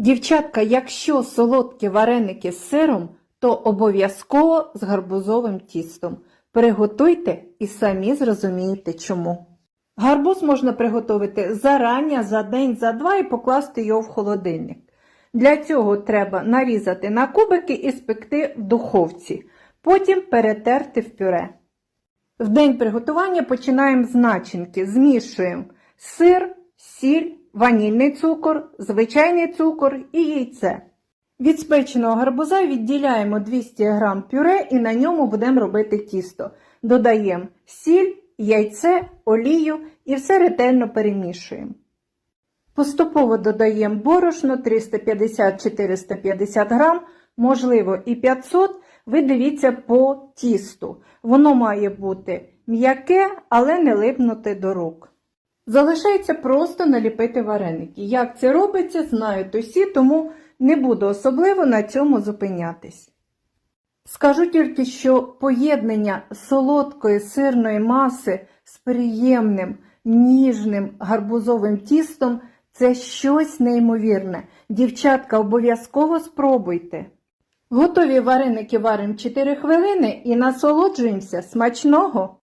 Дівчатка, якщо солодкі вареники з сиром, то обов'язково з гарбузовим тістом. Приготуйте і самі зрозумієте чому. Гарбуз можна приготувати зарані, за день, за два і покласти його в холодильник. Для цього треба нарізати на кубики і спекти в духовці, потім перетерти в пюре. В день приготування починаємо з начинки. Змішуємо сир, сіль, ванільний цукор, звичайний цукор і яйце. Від спеченого гарбуза відділяємо 200 г пюре і на ньому будемо робити тісто. Додаємо сіль, яйце, олію і все ретельно перемішуємо. Поступово додаємо борошно 350-450 грам, можливо і 500. Ви дивіться по тісту. Воно має бути м'яке, але не липнути до рук. Залишається просто наліпити вареники. Як це робиться, знають усі, тому не буду особливо на цьому зупинятись. Скажу тільки, що поєднання солодкої сирної маси з приємним, ніжним гарбузовим тістом це щось неймовірне. Дівчатка, обов'язково спробуйте. Готові вареники варимо 4 хвилини і насолоджуємося смачного!